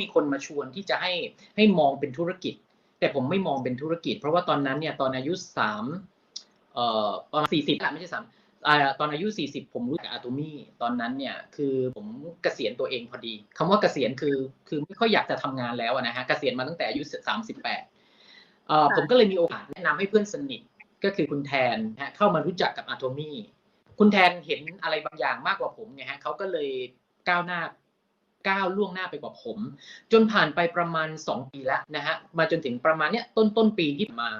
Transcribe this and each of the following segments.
มีคนมาชวนที่จะให้ให้มองเป็นธุรกิจ แต่ผมไม่มองเป็นธุรกิจ เพราะว่าตอนนั้นเนี่ยตอนอายุสามเอ่อประมาณสี่สิบไม่ใช่สามอ่าตอนอายุ 40 ผมรู้จักอะตมี่ตอนนั้นเนี่ยคือผมเกษียณตัวเองพอดีคำว่าเกษียณคือคือไม่ค่อยอยากจะทำงานแล้วอะนะฮะเกษียณมาตั้งแต่อายุ 38เอ่อผมก็เลยมีโอกาสแนะนำให้เพื่อนสนิทก็คือคุณแทนนะฮะเข้ามารู้จักกับอะตมี่คุณแทนเห็นอะไรบางอย่างมากกว่าผมไงฮะเขาก็เลยก้าวหน้า ก้าวล่วงหน้าไปกว่าผม จนผ่านไปประมาณ 2 ปีแล้วนะฮะมาจนถึงประมาณเนี้ยต้นต้นปีที่ผ่านมา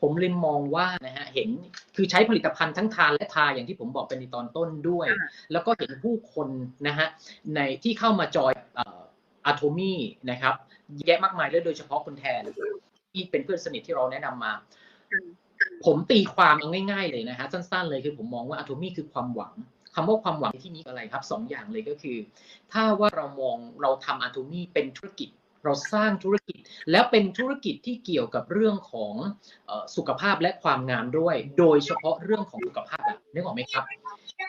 ผมเลยมองว่านะฮะเห็นคือใช้ผลิตภัณฑ์ทั้งทานและทาอย่างที่ผมบอกไปในตอนต้นด้วยอ่าแล้วก็เห็นผู้คนนะฮะในที่เข้ามาจอยอะโทมี่นะครับแยะมากมายเลยโดยเฉพาะคุณแทนที่เป็นเพื่อนสนิทที่เราแนะนำมาอืมผมตีความเอาง่าย ๆ เลยนะฮะสั้น ๆ เลยคือผมมองว่าอะโทมี่คือความหวัง คำว่าความหวังในที่นี้อะไรครับสองอย่างเลยก็คือ ถ้าว่าเรามองเราทำอะโทมี่เป็นธุรกิจเราสร้างธุรกิจแล้วเป็นธุรกิจที่เกี่ยวกับเรื่องของสุขภาพและความงามด้วย โดยเฉพาะเรื่องของสุขภาพอะนึกออกไหมครับ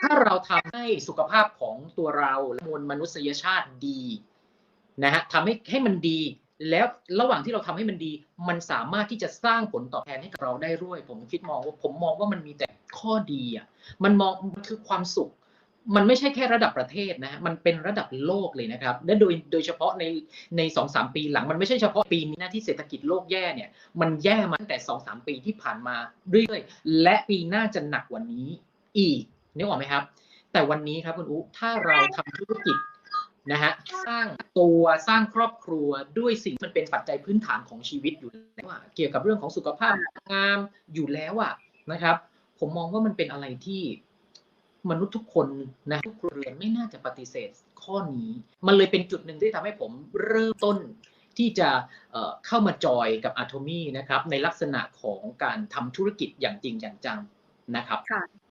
ถ้าเราทำให้สุขภาพของตัวเราและมวลมนุษยชาติดีนะฮะทำให้ให้มันดี แล้วระหว่างที่เราทำให้มันดี มันสามารถที่จะสร้างผลตอบแทนให้กับเราได้ด้วย ผมคิดมองว่าผมมองว่ามันมีแต่ข้อดีอะมันมองมันคือความสุข มันไม่ใช่แค่ระดับประเทศนะฮะมันเป็นระดับโลกเลยนะครับ และโดยโดยเฉพาะในในสองสามปีหลัง มันไม่ใช่เฉพาะปีนี้นะที่เศรษฐกิจโลกแย่เนี่ยมันแย่มาตั้งแต่สองสามปีที่ผ่านมาเรื่อยๆและปีหน้าจะหนักกว่านี้อีกนึกออกไหมครับ แต่วันนี้ครับคุณอุ๊ถ้าเราทำธุรกิจ นะฮะสร้างตัวสร้างครอบครัวด้วยสิ่งมันเป็นปัจจัยพื้นฐานของชีวิตอยู่แล้วอะเกี่ยวกับเรื่องของสุขภาพงามอยู่แล้วอะนะครับ ผมมองว่ามันเป็นอะไรที่มนุษย์ทุกคนนะทุกครัวเรือนไม่น่าจะปฏิเสธข้อนี้ มันเลยเป็นจุดหนึ่งที่ทำให้ผมเริ่มต้นที่จะเข้ามาจอยกับอะโทมี่นะครับในลักษณะของการทำธุรกิจอย่างจริงอย่างจังนะครับค่ะ